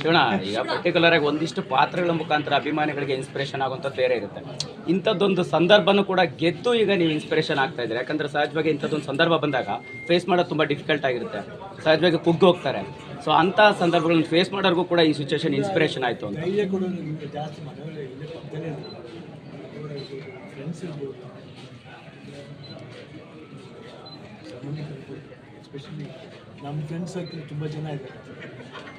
ಶಿವಣ ಈಗ ಪರ್ಟಿಕ್ಯುಲರ್ ಆಗಿ ಒಂದಿಷ್ಟು ಪಾತ್ರಗಳ ಮುಖಾಂತರ ಅಭಿಮಾನಿಗಳಿಗೆ ಇನ್ಸ್ಪಿರೇಷನ್ ಆಗುವಂಥದ್ದು ಬೇರೆ ಇರುತ್ತೆ. ಇಂಥದ್ದೊಂದು ಸಂದರ್ಭನೂ ಕೂಡ ಗೆದ್ದು ಈಗ ನೀವು ಇನ್ಸ್ಪಿರೇಷನ್ ಆಗ್ತಾ ಇದ್ದೀರಿ? ಯಾಕಂದ್ರೆ ಸಹಜವಾಗಿ ಇಂಥದ್ದೊಂದು ಸಂದರ್ಭ ಬಂದಾಗ ಫೇಸ್ ಮಾಡೋದು ತುಂಬ ಡಿಫಿಕಲ್ಟ್ ಆಗಿರುತ್ತೆ. ಸಹಜವಾಗಿ ಕುಗ್ಗಿ ಹೋಗ್ತಾರೆ. ಸೊ ಅಂಥ ಸಂದರ್ಭಗಳನ್ನ ಫೇಸ್ ಮಾಡೋರ್ಗೂ ಕೂಡ ಈ ಸಿಚುವೇಶನ್ ಇನ್ಸ್ಪಿರೇಷನ್ ಆಯಿತು ಅಂತ. ನಮ್ಮ ಫ್ರೆಂಡ್ಸ್ ಸರ್ಕಲ್ ತುಂಬ ಜನ ಇದ್ದಾರೆ.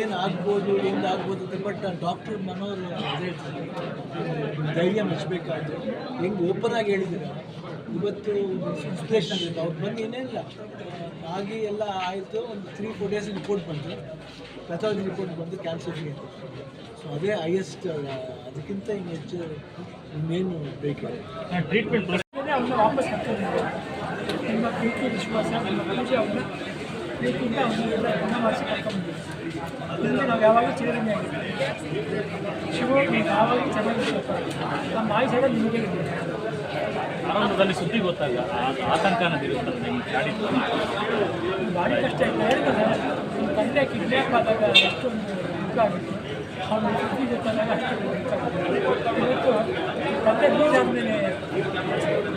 ಏನು ಆಗ್ಬೋದು, ಏನು ಅಂತ ಬಟ್ ಡಾಕ್ಟರ್ ಮನೋರ್ ಅದೇ ಧೈರ್ಯ ಮೆಚ್ಚಬೇಕಾದ್ರೆ ಹೆಂಗೆ ಓಪನ್ ಆಗಿ ಹೇಳಿದ್ದೀರ? ಇವತ್ತು ಇನ್ಸ್ಪಿರೇಷನ್ ಆಗಿದೆ ಅವ್ರು ಬಂದು ಏನೇನಿಲ್ಲ ಆಗಿ ಎಲ್ಲ ಆಯಿತು. ಒಂದು ತ್ರೀ ಫೋರ್ ಡೇಸ್ ರಿಪೋರ್ಟ್ ಬಂತು. ಪೆಥಾಲಜಿ ರಿಪೋರ್ಟ್ ಬಂದು ಕ್ಯಾನ್ಸರ್ ಆಯಿತು ಸೊ ಅದೇ ಹೈಯೆಸ್ಟ್ ಅದಕ್ಕಿಂತ ಇನ್ನು ಹೆಚ್ಚು ಇನ್ನೇನು ಬೇಕು ಟ್ರೀಟ್ಮೆಂಟ್ ವಾಪಸ್ ನಿಮ್ಮ ಪ್ರೀತಿ, ವಿಶ್ವಾಸ ಅವನ್ನೆಲ್ಲ ಗುಣ ಮಾಡಿಸಿ ನಾವು ಯಾವಾಗ ಚಿರರಂಜಿ ಆಗಿದ್ದೀವಿ ಶಿವ ನೀವು ಯಾವಾಗ ಚೆನ್ನಾಗಿರ್ಬೇಕು ನಮ್ಮ ಆಯುಷ ನಿಮಗೆ ಇದೆ ಆರಂಭದಲ್ಲಿ ಸುದ್ದಿ ಗೊತ್ತಾಗ ಆತಂಕ ಗಾಡಿ ಕಷ್ಟ ಹೇಳ್ತಾರೆ ನಿಮ್ಮ ತಂದೆ ಕಿಡ್ನಾಪ್ ಆದಾಗ ಎಷ್ಟೊಂದು ದುಃಖ ಅವನು ಸುದ್ದಿ ಜೊತೆದಾಗ ಅಷ್ಟು ದುಃಖ ಇವತ್ತು ತಂದೆ ಬೀಜಾದ್ಮೇಲೆ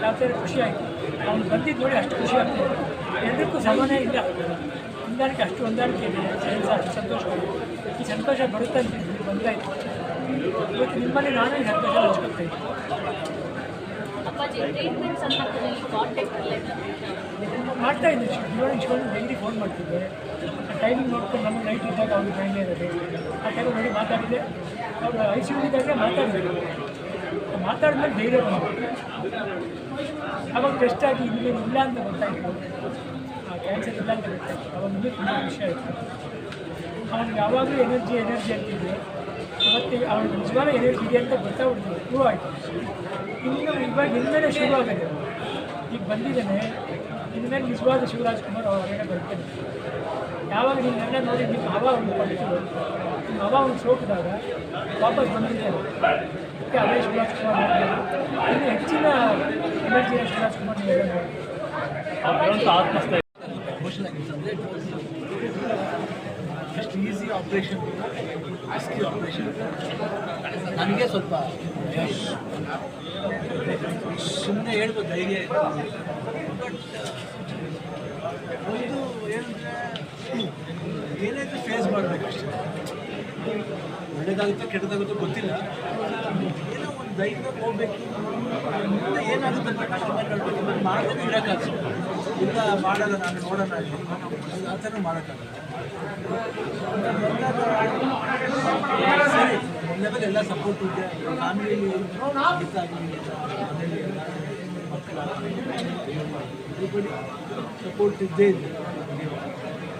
ಯಾವ ಥರ ಖುಷಿ ಆಯಿತು. ಅವ್ನು ಬಂದಿದ್ದು ನೋಡಿ ಅಷ್ಟು ಖುಷಿ ಆಗ್ತದೆ ಎರಡಕ್ಕೂ ಸಮಾನ ಇಲ್ಲ ಹೊಂದಾಣಿಕೆ ಅಷ್ಟು ಹೊಂದಾಣಿಕೆ ಇದೆ. ಸರಿ ಅಷ್ಟು ಸಂತೋಷ ಈ ಸಂತೋಷ ಬರುತ್ತೆ ಅಂತ ಬಂದಾಯಿತು. ಇವತ್ತು ನಿಮ್ಮಲ್ಲಿ ನಾನೇ ಸಂತೋಷ ಎಲ್ಲ ಮಾಡ್ತಾ ಇದ್ದೀನಿ. ಶಿವಣ್ಣ ಇಸ್ಕೊಂಡು ಡೈಲಿ ಫೋನ್ ಮಾಡ್ತಿದ್ದೆ ಟೈಮಿಂಗ್ ನೋಡ್ಕೊಂಡು ನಮ್ಮ ನೈಟ್ ಇದ್ದಾಗ ಅವ್ರಿಗೆ ಮೈಂಡ್ ಇರೋದು. ಆ ಟೈಮ್ ನೋಡಿ ಮಾತಾಡಿದೆ ಅವರು ಐ ಸಿ ಯು ಇದ್ದಾಗ ಮಾತಾಡಿದ್ರು. ಮಾತಾಡಿದ್ಮೇಲೆ ಧೈರ್ಯ ಬಂತು. ಅವಾಗ ಟೆಸ್ಟ್ ಆಗಿ ಇಲ್ಲಿ ಇಲ್ಲ ಅಂತ ಗೊತ್ತಾಯಿತು. ಕ್ಯಾನ್ಸರ್ ಇಲ್ಲ ಅಂತ ಗೊತ್ತಾಯಿತು. ಅವಾಗ ಮುಂದೆ ತುಂಬ ಖುಷಿ ಆಯಿತು. ಅವನಿಗೆ ಯಾವಾಗಲೂ ಎನರ್ಜಿ ಎನರ್ಜಿ ಅಂತಿದ್ದೆ. ಮತ್ತು ಅವನಿಗೆ ನಿಜವಾದ ಎನರ್ಜಿ ಇದೆ ಅಂತ ಗೊತ್ತಾಗ್ಬಿಡ್ತು. ಪ್ರೂವ್ ಆಯಿತು. ಇನ್ನು ಇವಾಗ ಇನ್ಮೇಲೆ ಶುರು ಆಗಿದೆ. ಈಗ ಬಂದಿದ್ದೇನೆ. ಇನ್ಮೇಲೆ ನಿಜವಾದ ಶಿವರಾಜ್ ಕುಮಾರ್ ಅವರ ಬರ್ತಾನೆ. ಯಾವಾಗ ನೀನು ನನ್ನ ನೋಡಿ ನಿಮ್ಮ ಹವಾ ಒಂದು ನಿಮ್ಮ ಹವಾ ಒಂದು ಸೋಕಿದಾಗ ವಾಪಸ್ ಬಂದಿದ್ದೇನೆ. ಅದೇ ಶಿವರಾಜ್ ಕುಮಾರ್. ಇನ್ನು ಹೆಚ್ಚಿನ ಎನರ್ಜಿಯ ಶಿವರಾಜ್ ಕುಮಾರ್ ಎಷ್ಟು ಅಷ್ಟು ಈಸಿ ಆಪ್ರೇಷನ್ ರಿಸ್ಕಿ ಆಪ್ರೇಷನ್ ನನಗೆ ಸ್ವಲ್ಪ ಸುಮ್ಮನೆ ಹೇಳ್ಬೋದು ಧೈರ್ಯ ಬಟ್ ಒಂದು ಏನಂದರೆ ಏನಾಯ್ತು ಫೇಸ್ ಮಾಡಬೇಕಷ್ಟೇ ಒಳ್ಳೇದಾಗುತ್ತೋ, ಕೆಟ್ಟದಾಗುತ್ತೋ ಗೊತ್ತಿಲ್ಲ. ಏನೋ ಒಂದು ಧೈರ್ಯ ಹೋಗ್ಬೇಕು. ಮುಂದೆ ಏನಾಗುತ್ತೆ ನಾನು ಮಾಡಿದ್ರೆ ಇರೋಕ್ಕಾಗಲ್ಲ. ಇಲ್ಲ, ಮಾಡಲ್ಲ, ನಾನು ನೋಡೋಣ ಆ ಥರ ಮಾಡೋಕ್ಕಾಗಲ್ಲ. ಸರಿ ಲೆವೆಲ್ ಎಲ್ಲ ಸಪೋರ್ಟ್ ಇದೆ. ಫ್ಯಾಮಿಲಿ ಮಕ್ಕಳ ಸಪೋರ್ಟ್ ಇದ್ದೇ ಇದೆ.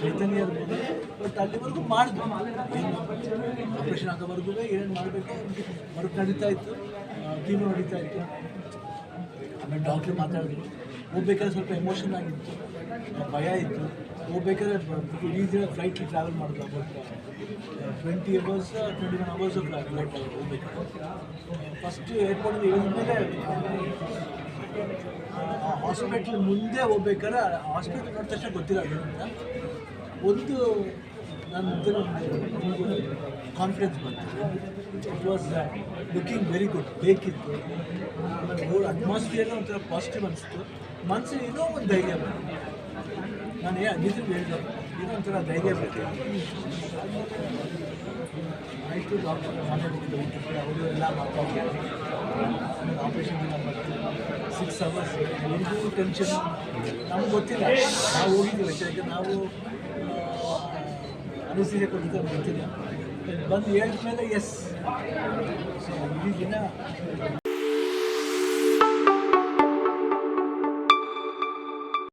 ಚೈತನ್ಯ ಇರ್ಬೋದು ಬಟ್ ಅಲ್ಲಿವರೆಗೂ ಮಾಡಿದ್ವು. ಆಪ್ರೇಷನ್ ಆಗೋವರೆಗೂ ಏನೇನು ಮಾಡಬೇಕು ವರ್ಕ್ ನಡೀತಾ ಇತ್ತು. ಟೀಮ್ ನಡೀತಾ ಇತ್ತು. ಆಮೇಲೆ ಡಾಕ್ಟ್ರು ಮಾತಾಡಿದ್ರು. ಹೋಗ್ಬೇಕಾದ್ರೆ ಸ್ವಲ್ಪ ಎಮೋಷನ್ ಆಗಿತ್ತು. ಭಯ ಇತ್ತು. ಹೋಗ್ಬೇಕಾದ್ರೆ ಈಸಿಯಾಗಿ ಫ್ಲೈಟ್ಲಿ ಟ್ರಾವೆಲ್ ಮಾಡಿದ್ರು but twenty hours twenty one hours flight ಹೋಗ್ಬೇಕಾದ್ರೆ. ಫಸ್ಟ್ ಏರ್ಪೋರ್ಟ್ ಇಳಿದ್ಮೇಲೆ ಹಾಸ್ಪಿಟ್ಲ್ ಮುಂದೆ ಹೋಗ್ಬೇಕಾದ್ರೆ ಹಾಸ್ಪಿಟ್ಲ್ ನೋಡಿದ ತಕ್ಷಣ ಗೊತ್ತಿರೋದು ಏನು ಒಂದು ನನ್ನ ಕಾನ್ಫಿಡೆನ್ಸ್ ಬಂತು. It was looking very good ಬೇಕಿತ್ತು. ಆಮೇಲೆ ರೋಡ್ ಅಟ್ಮಾಸ್ಫಿಯರ್ನ ಒಂಥರ ಪಾಸಿಟಿವ್ ಅನಿಸ್ತು. ಮನಸ್ಸಿಗೆ ಏನೋ ಒಂದು ಧೈರ್ಯ ಬಂತು. ನಾನು ಏ ನಿಜ ಹೇಳಿದೆ, ಏನೋ ಒಂಥರ ಧೈರ್ಯ ಬೇಕು ಆಯಿತು ಡಾಕ್ಟರ್ ಮಾತಾಡ್ತಿದ್ದೆ ಅವರು ಎಲ್ಲ ಮಾತಾಡ್ತಾರೆ ಆಪ್ರೇಷನ್ ಸಿಕ್ಸ್ ಅವರ್ಸ್ ಎಲ್ಲರಿಗೂ ಟೆನ್ಷನ್ ನಮ್ಗೆ ಗೊತ್ತಿಲ್ಲ. ನಾವು ಹೋಗಿದ್ದೀವಿ ಯಾಕೆ ನಾವು ಅನಿಸಿಕೆ ಕೊಟ್ಟಿದ್ದು ಗೊತ್ತಿಲ್ಲ. ಬಂದು ಹೇಳಿದ ಮೇಲೆ ಎಸ್ ಇಡೀ ದಿನ